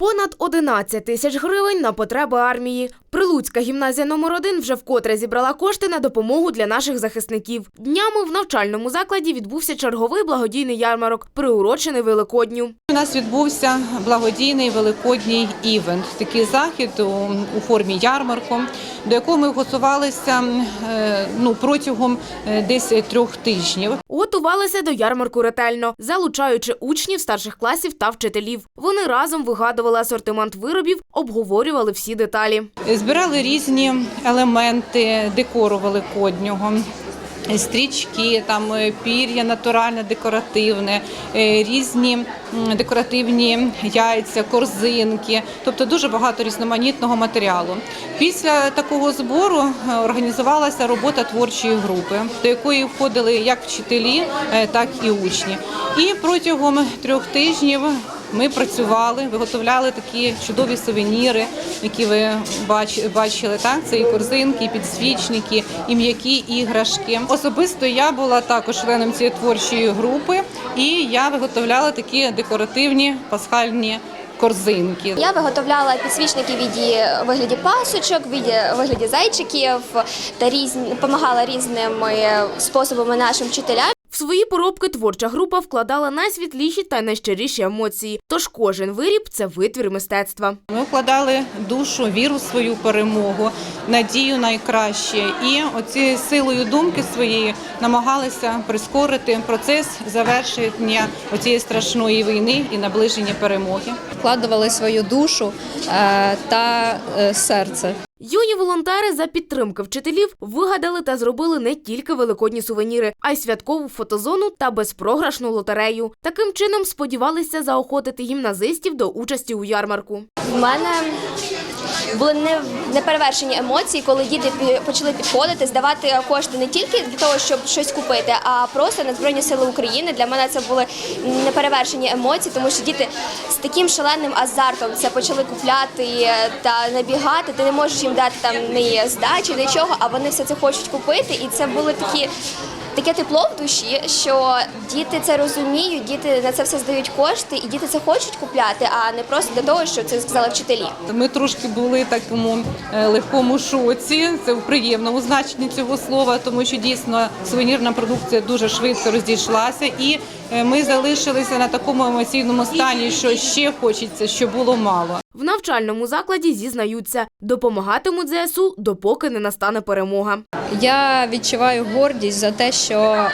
Понад 11 тисяч гривень на потреби армії. Прилуцька гімназія номер 1 вже вкотре зібрала кошти на допомогу для наших захисників. Днями в навчальному закладі відбувся черговий благодійний ярмарок, приурочений Великодню. У нас відбувся благодійний великодній івент, такий захід у, у формі ярмарку, до якого ми готувалися е, ну, протягом е, десь трьох тижнів. Готувалися до ярмарку ретельно, залучаючи учнів старших класів та вчителів. Вони разом вигадували асортимент виробів, обговорювали всі деталі. Збирали різні елементи декору великоднього. Стрічки, там е, пір'я натуральне, декоративне, е, різні декоративні яйця, корзинки, тобто дуже багато різноманітного матеріалу. Після такого збору е, організувалася робота творчої групи, до якої входили як вчителі, так і учні. І протягом трьох тижнів ми працювали, виготовляли такі чудові сувеніри, які ви бач- бачили. Так, це і корзинки, і підсвічники, і м'які іграшки. Особисто я була також членом цієї творчої групи, і я виготовляла такі декоративні пасхальні корзинки. Я виготовляла підсвічники віді вигляді пасочок, в віді вигляді зайчиків та різні допомагала різними способами нашим вчителям. Свої поробки творча група вкладала найсвітліші та найщиріші емоції. Тож кожен виріб це витвір мистецтва. Ми вкладали душу, віру в свою перемогу, надію найкраще. І оцією силою думки своєї намагалися прискорити процес завершення оцієї страшної війни і наближення перемоги. вкладували свою душу е, та е, серце. Юні волонтери за підтримки вчителів вигадали та зробили не тільки великодні сувеніри, а й святкову фотозону та безпрограшну лотерею. Таким чином сподівалися заохотити гімназистів до участі у ярмарку. У мене були не- неперевершені емоції, коли діти почали підходити, здавати кошти не тільки для того, щоб щось купити, а просто на Збройні Сили України. Для мене це були неперевершені емоції, тому що діти з таким шаленим азартом це почали купляти та набігати. Ти не можеш їм дати там ні здачі, нічого, а вони все це хочуть купити. І це були такі. Таке тепло в душі, що діти це розуміють, діти на це все здають кошти, і діти це хочуть купляти, а не просто для того, що це сказали вчителі. Ми трошки були в такому е, легкому шоці. Це в приємному значенні цього слова, тому що дійсно сувенірна продукція дуже швидко розійшлася, і е, ми залишилися на такому емоційному стані, що ще хочеться, що було мало. В навчальному закладі зізнаються, допомагатимуть ЗСУ, допоки не настане перемога. Я відчуваю гордість за те, що е,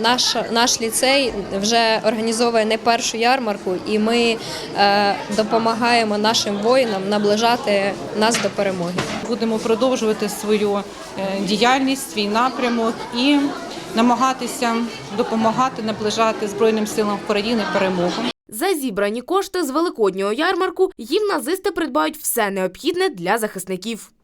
наш, наш ліцей вже організовує не першу ярмарку, і ми е, допомагаємо нашим воїнам наближати нас до перемоги. Будемо продовжувати свою е, діяльність, свій напрямок і намагатися допомагати наближати Збройним силам України перемогу. За зібрані кошти з великоднього ярмарку гімназисти придбають все необхідне для захисників.